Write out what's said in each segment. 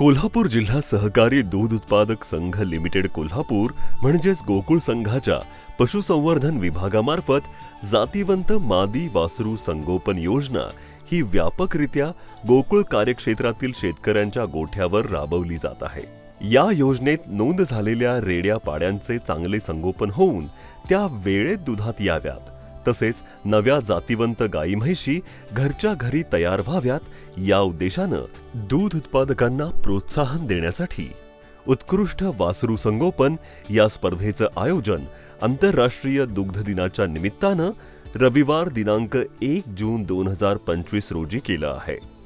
कोल्हापूर जिल्हा सहकारी दूध उत्पादक संघ लिमिटेड कोल्हापूर म्हणजेच गोकुळ संघाच्या पशुसंवर्धन विभागामार्फत जातीवंत मादी वासरू संगोपन योजना ही व्यापकरित्या गोकुळ कार्यक्षेत्रातील शेतकऱ्यांच्या गोठ्यावर राबवली जात आहे. या योजनेत नोंद झालेल्या रेड्या पाड्यांचे चांगले संगोपन होऊन त्या वेळेत दुधात याव्यात. तसेच नव्या जातीवंत गाई म्हैशी घरच्या घरी तयार व्हाव्यात या उद्देशानं दूध उत्पादकांना प्रोत्साहन देण्यासाठी उत्कृष्ट वासरू संगोपन या स्पर्धेचं आयोजन आंतरराष्ट्रीय दुग्ध दिनाच्या निमित्तानं रविवार दिनांक एक जून दोन हजार पंचवीस रोजी केलं आहे.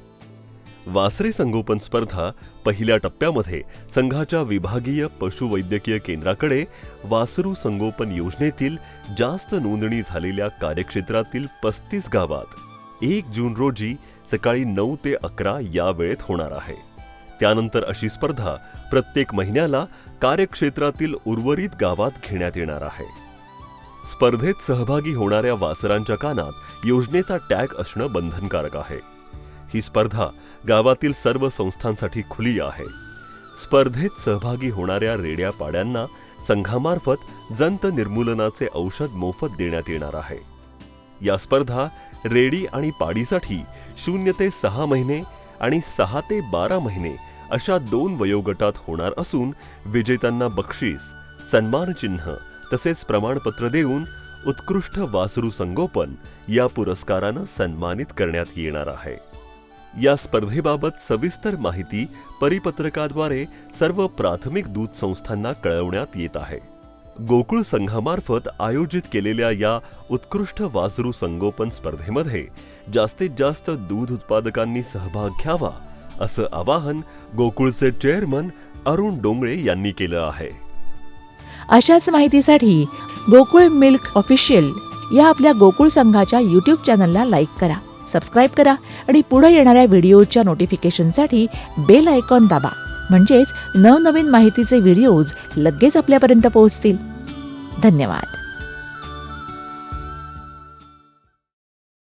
वासरे संगोपन स्पर्धा पहिल्या टप्प्यामध्ये संघाच्या विभागीय पशुवैद्यकीय केंद्राकडे वासरू संगोपन योजनेतील जास्त नोंदणी झालेल्या कार्यक्षेत्रातील पस्तीस गावात एक जून रोजी सकाळी नऊ ते अकरा या वेळेत होणार आहे. त्यानंतर अशी स्पर्धा प्रत्येक महिन्याला कार्यक्षेत्रातील उर्वरित गावात घेण्यात येणार आहे. स्पर्धेत सहभागी होणाऱ्या वासरांच्या कानात योजनेचा टॅग असणं बंधनकारक आहे. ही स्पर्धा गावातील सर्व संस्थांसाठी खुली आहे. स्पर्धेत सहभागी होणाऱ्या रेड्या पाड्यांना संघामार्फत जंत निर्मूलनाचे औषध मोफत देण्यात येणार आहे. या स्पर्धा रेडी आणि पाडीसाठी शून्य ते सहा महिने आणि सहा ते बारा महिने अशा दोन वयोगटात होणार असून विजेत्यांना बक्षीस सन्मानचिन्ह तसेच प्रमाणपत्र देऊन उत्कृष्ट वासरू संगोपन या पुरस्कारानं सन्मानित करण्यात येणार आहे. या स्पर्धेबाबत सविस्तर माहिती परिपत्रकाद्वारे सर्व प्राथमिक दूध संस्थांना कळवण्यात येत आहे. गोकुळ संघामार्फत आयोजित केलेल्या या उत्कृष्ट वासरू संगोपन स्पर्धेमध्ये जास्तीत जास्त दूध उत्पादकांनी सहभाग घ्यावा असं आवाहन गोकुळचे चेअरमन अरुण डोंगळे यांनी केलं आहे. अशाच माहितीसाठी गोकुळ मिल्क ऑफिशियल या आपल्या गोकुळ संघाच्या यूट्यूब चॅनलला लाईक करा. सबस्क्राईब करा आणि पुढे येणाऱ्या व्हिडिओच्या नोटिफिकेशनसाठी बेल आयकॉन दाबा. म्हणजेच नवनवीन माहितीचे व्हिडिओज लगेच आपल्यापर्यंत पोहोचतील. धन्यवाद.